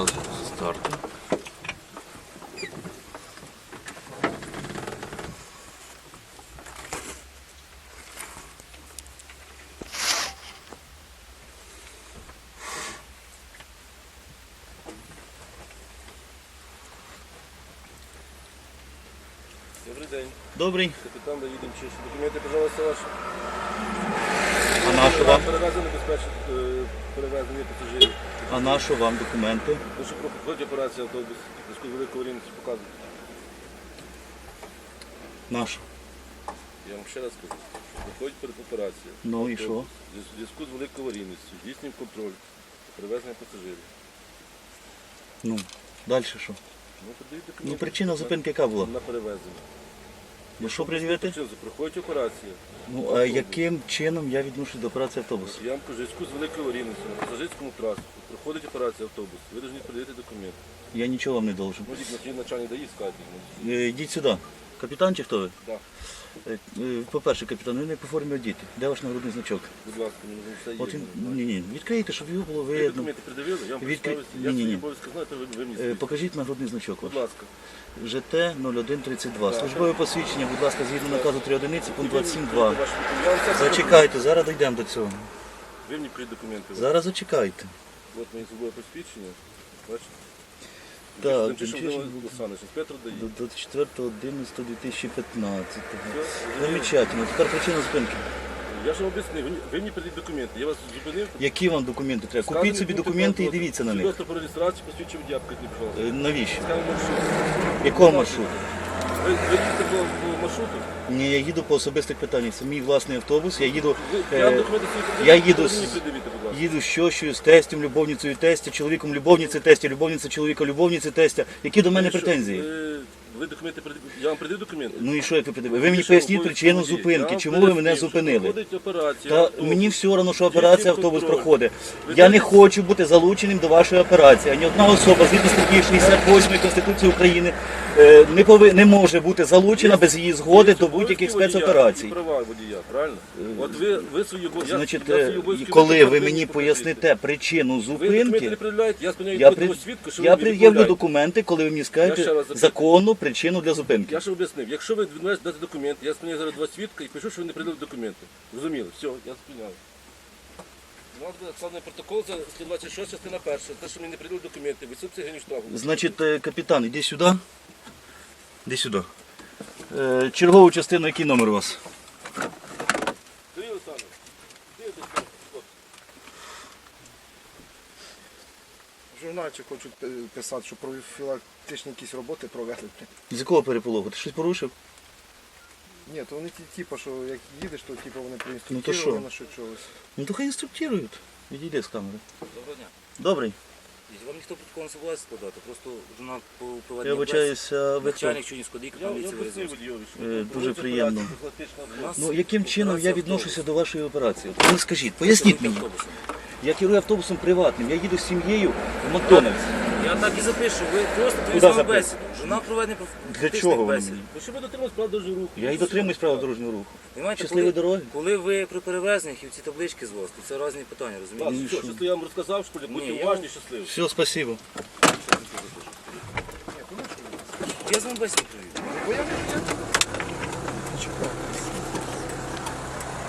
одразу з старту. Добрий день. Добрий. Капітан Давідом Чиш. Документи, пожалуйста, ваші. А що вам? Перевезення безпечно, е, перевезення пасажирів. А на що вам документи? Ну, що проходить операція автобус. Зв'язку з великою рівністю показує. На що? Я вам ще раз кажу. Виходить перед операцією. Ну і що? В зв'язку з великою аварійністю. Здійснюємо контроль. Перевезення пасажирів. Ну, далі що? Ну, Ну, причина зупинки яка була? На перевезення. Ну що пред'явити? Що, проходить операція. Ну, а яким чином я відношусь до операції автобусу? Я вам кажу, зв'язку з великою аварійністю на пасажирському транспорті проходить операція автобус. Ви повинні передати документи. Я нічого вам не должен. Ну, на начальник дає скажете. Е, Йдіть сюди. Капітан чи хто ви? Так, Е, е, По-перше, капітан, ви не по формі одіти. Де ваш нагрудний значок? будь ласка, є. От він, ні, ні, відкрийте, щоб його було Ви видно. документи придавили, я вам Ні-ні-ні. свої обов'язки знаю, то ви, ви мені Е. Покажіть нагрудний значок. Будь ласка. ЖТ 0132. Так. Службове посвідчення, будь ласка, згідно наказу 3 одиниці, пункт 27.2. прийдете ваші документи. Я вам все Зачекайте, зараз дійдемо до цього. Ви мені прийдете документи. Зараз зачекайте. От мені службове посвідчення. Бачите? Так, Олександрович, інспектор дає. До 24.11.2015. Все, Замечательно. Тепер причина зупинки. Я ж вам об'яснив, ви, ви мені прийдіть документи. Я вас зупинив. Які вам документи треба? Купіть собі документи і дивіться на них. Свідоцтво про реєстрацію, посвідчив покажіть, будь Е, ласка. Навіщо? Скажемо маршрут. Якого маршруту? Ви, ви їдете по, по маршруту? Ні, я їду по особистих питаннях. Це мій власний автобус. Я їду, Ви, я е, документи свої придивив, я їду з- мені придивіть, будь ласка. їду з щощою, з тестем, любовницею тестя, чоловіком любовниці тестя, любовниця чоловіка любовниці тестя. Які до мене що, претензії? Ви, ви документи придив- Я вам придив документи? Ну і що ви придивили? Ви мені поясніть обов'язково причину є? Я зупинки. вам Чому ви мене пояснив, що зупинили? проходить операція. Та автобус. мені все одно, що операція автобус контроль. проходить. Ви Я не дивитесь- хочу бути залученим до вашої операції. Ані одна особа згідно статті 68 Конституції України е, не пови... не може бути залучена без її згоди до будь-яких обов'язки водія спецоперацій. Права водія, правильно? От ви, ви свої обов'язки. я- Значить, я е, свої обов'язки коли ви виконую, мені покажіть. поясните причину Ви документи не зупинки, пред'являєте, я спиняю я, при... свідка, що я ви мені пред'явлю документи, коли ви мені Я ще скажете раз запитую. законну причину для зупинки. Я ж об'яснив, якщо ви відмовляєте дати документи, я спиняю зараз два свідка і пишу, що ви не придали документи. Зрозуміло, все, я спиняю. У нас буде складний протокол за 126 частина перша. Те, що мені не придали документи, ви це гривень штрафу. Значить, е, капітан, іди сюди. Іди сюди. Е, Чергову частину, який номер у вас? Сергій Олександрович, дивіться, хлопці. Журнальчик хочуть писати, що профілактичні якісь роботи провели. З якого переполоху? Ти щось порушив? Ні, то вони ті, типу, що як їдеш, то типу, вони Ну, то проінструктували що? на що чогось. Ну то хай інструктують. Відійди з камери. Доброго дня. Добрий. Вам ніхто протокол не собирає складати, просто журнал по Я проведенню вибачаюся, ви хто? Начальник Я, я поліції проводиться дуже приємно. Ну яким чином я відношуся до вашої операції? Ви скажіть, поясніть мені. Я керую автобусом приватним, я їду з сім'єю в Макдональдс. Я так і запишу, ви просто Куди провели запишу? бесіду. Журнал проведення Для чого ви мені? Щоб ви дотримались прав дорожнього руху. Я і дотримуюсь правил дорожнього руху. Понимаєте, Щасливої коли, дороги. коли ви при перевезеннях і ці таблички звозите, це різні питання, Так, розумієте? все, що я вам розказав, що будьте Ні, я- уважні, щасливі. Все, спасибо. Я з вами бесіду провів.